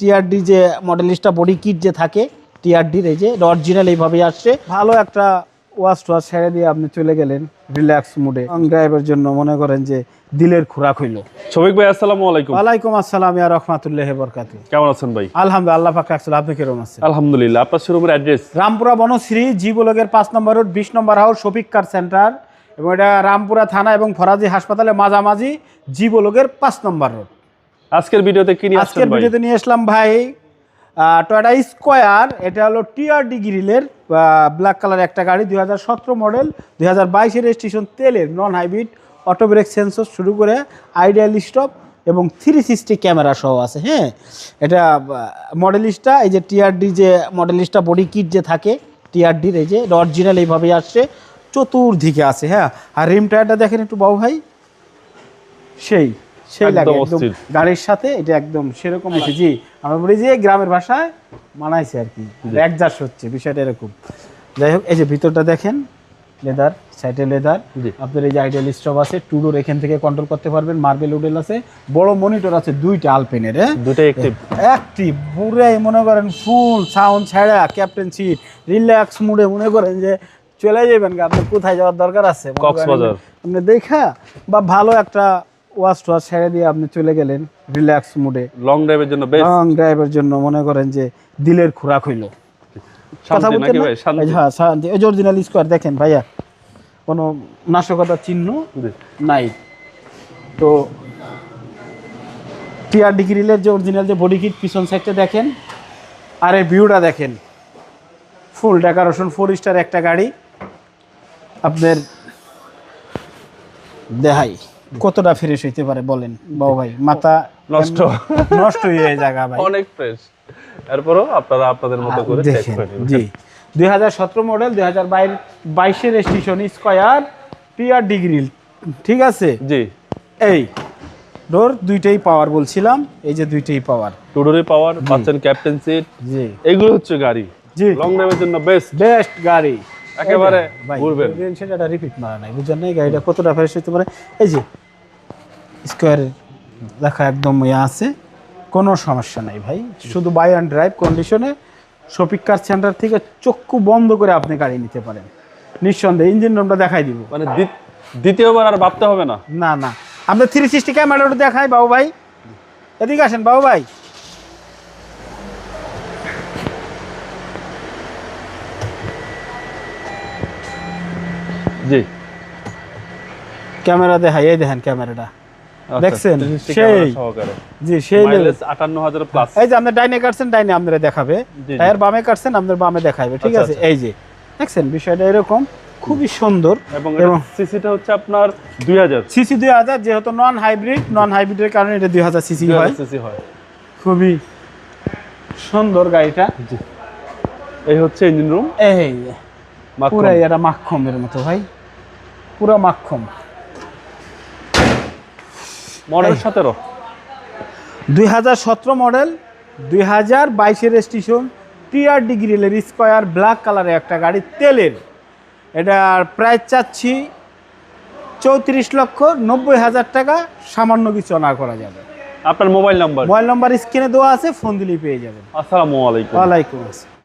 TRD যে মডেলিস্টটা body kit যে থাকে টিআরডির এই যে অরিজিনাল এইভাবেই আসছে। ভালো একটা ওয়াশ টোয়াশ ছেড়ে দিয়ে আপনি চলে গেলেন রিল্যাক্স মুডে লং ড্রাইভের জন্য মনে করেন যে দিলের খোরাক হইল। শফিক ভাই আসসালামু আলাইকুম। ওয়ালাইকুম আসসালাম ইয়া রহমাতুল্লাহ বরকাতু কেমন আছেন ভাই? আলহামদুলিল্লাহ আল্লাহ পাক রাখছিল আপনি কেমন আছেন? আলহামদুলিল্লাহ আপনার শোরুমের অ্যাড্রেস রামপুরা বনশ্রী জি ব্লকের পাঁচ নম্বর রোড বিশ নম্বর হাউস শফিক কার সেন্টার। এবং এটা রামপুরা থানা এবং ফরাজি হাসপাতালে মাঝামাঝি জি ব্লকের পাঁচ নম্বর রোড। আজকের ভিডিওতে কি নিয়ে আজকের ভিডিওতে নিয়ে আসলাম ভাই টয়টা স্কোয়ার এটা হলো টিআরডি গ্রিলের ব্ল্যাক কালার একটা গাড়ি দুই হাজার সতেরো মডেল দুই হাজার বাইশের রেজিস্ট্রেশন তেলের non hybrid auto brake sensor শুরু করে আইডিয়াল স্টপ এবং থ্রি সিক্সটি ক্যামেরা সহ আছে হ্যাঁ? এটা মডেলিস্টটা এই যে টিআরডি যে মডেলিস্টটা বডি কিট যে থাকে টিআরডির এই যে অরিজিনাল এইভাবেই আসছে চতুর্দিকে আছে হ্যাঁ? আর রিম টায়ারটা দেখেন একটু বাবু ভাই সেই। সেই লাগে একদম গাড়ির সাথে এটা একদম সেরকম আছে। জি আমরা বলি যে গ্রামের ভাষায় মানাইছে আর কি। একজাস্ট হচ্ছে বিষয়টা এরকম। যাই হোক এই যে ভিতরটা দেখেন লেদার সাইডে লেদার। আপনার এই যে আইডিয়াল স্টপ আছে টুডোর এখান থেকে কন্ট্রোল করতে পারবেন মার্বেল উডেল আছে বড় মনিটর আছে দুইটা আলপেনের হ্যাঁ? দুইটাই একটিভ অ্যাক্টিভ পুরাই মনে করেন ফুল সাউন্ড ছাড়া ক্যাপ্টেন সিট রিল্যাক্স মুডে মনে করেন যে চলে যাবেন আপনার কোথায় যাওয়ার দরকার আছে? কক্সবাজার। আপনি দেখা বা ভালো একটা ওয়াশ টোয়াশ ছেড়ে দিয়ে আপনি চলে গেলেন রিল্যাক্স মুডে লং ড্রাইভের জন্য বেস্ট লং ড্রাইভের জন্য মনে করেন যে দিলের খোরাক হইল। কথা বলতে হ্যাঁ শান্তি। এই অরিজিনাল স্কোয়ার দেখেন ভাইয়া কোনো নাশকতার চিহ্ন নাই। তো টিআরডি গ্রিলের যে অরিজিনাল যে বডি কিট পিছন সাইডটা দেখেন আর এই ভিউটা দেখেন। ফুল ডেকোরেশন ফোর স্টার একটা গাড়ি। আপনার দেখাই। কতটা ফ্রেশ হইতে পারে বলেন বাবু ভাই? মাথা নষ্ট। নষ্ট হয়ে জায়গা ভাই। অনেক ফ্রেশ এরপরও আপনারা আপনাদের মতো করে চেক করে নেবেন। জি। দুই হাজার সতেরো মডেল দুই হাজার বাইশের রেজিস্ট্রেশন স্কোয়ার টিআর ডিগ্রি ঠিক আছে? জি। এই ডোর দুইটাই পাওয়ার বলছিলাম এই যে দুইটাই পাওয়ার টুডোরি পাওয়ার পাচ্ছেন ক্যাপ্টেন সিট জি। এগুলো হচ্ছে গাড়ি। জি। লং ড্রাইভের জন্য বেস্ট বেস্ট গাড়ি। একেবারে ঘুরবেন। সেটা রিপিট মারা নাই বুঝছেন নাই গাড়িটা কতটা ফ্রেশ হইতে পারে? এই যে স্কোয়ারের লেখা একদম ইয়ে আছে কোনো সমস্যা নাই ভাই। শুধু বাই অ্যান্ড ড্রাইভ কন্ডিশনে শপিক কার সেন্টার থেকে চক্ষু বন্ধ করে আপনি গাড়ি নিতে পারেন। নিঃসন্দেহে ইঞ্জিন রুমটা দেখাই দিব। মানে দ্বিত- দ্বিতীয়বার আর ভাবতে হবে না। না না। আমরা থ্রি সিক্সটি ক্যামেরাটা দেখাই বাবু ভাই। এদিকে আসেন বাবু ভাই। জি। ক্যামেরা দেখাই দেখেন ক্যামেরাটা। আচ্ছা, দেখছেন? সেই। জি সেই level। মাইলেজ 58000 প্লাস এই যে আপনি ডাইনে কাটছেন ডাইনে আপনারা দেখাবে। টায়ার বামে কাটছেন আপনার বামে দেখাবে ঠিক আচ্ছা, আছে? এই যে দেখছেন? বিষয়টা এরকম খুবই সুন্দর। এবং সিসিটা হচ্ছে আপনার 2000 সিসি দুই হাজার যেহেতু নন হাইব্রিড নন হাইব্রিডের কারণে এটা দুই হাজার সিসি হয়। সিসি হয়। খুবই সুন্দর গাড়িটা। জি। এই হচ্ছে ইঞ্জিন রুম এই পুরাই এটা মাখমের মতো ভাই। পুরো মাখম। মডেল 17 দুই হাজার সতেরো মডেল দুই হাজার বাইশের রেজিস্ট্রেশন টিআর ডিগ্রিলের স্কোয়ার ব্ল্যাক কালারের একটা গাড়ি তেলের। এটার প্রাইস চাচ্ছি চৌত্রিশ লক্ষ নব্বই হাজার টাকা সামান্য কিছু না করা যাবে। আপনার মোবাইল নাম্বার মোবাইল নাম্বার স্ক্রিনে দেওয়া আছে ফোন দিলেই পেয়ে যাবেন। আসসালামু আলাইকুম। ওয়ালাইকুম আসসালাম।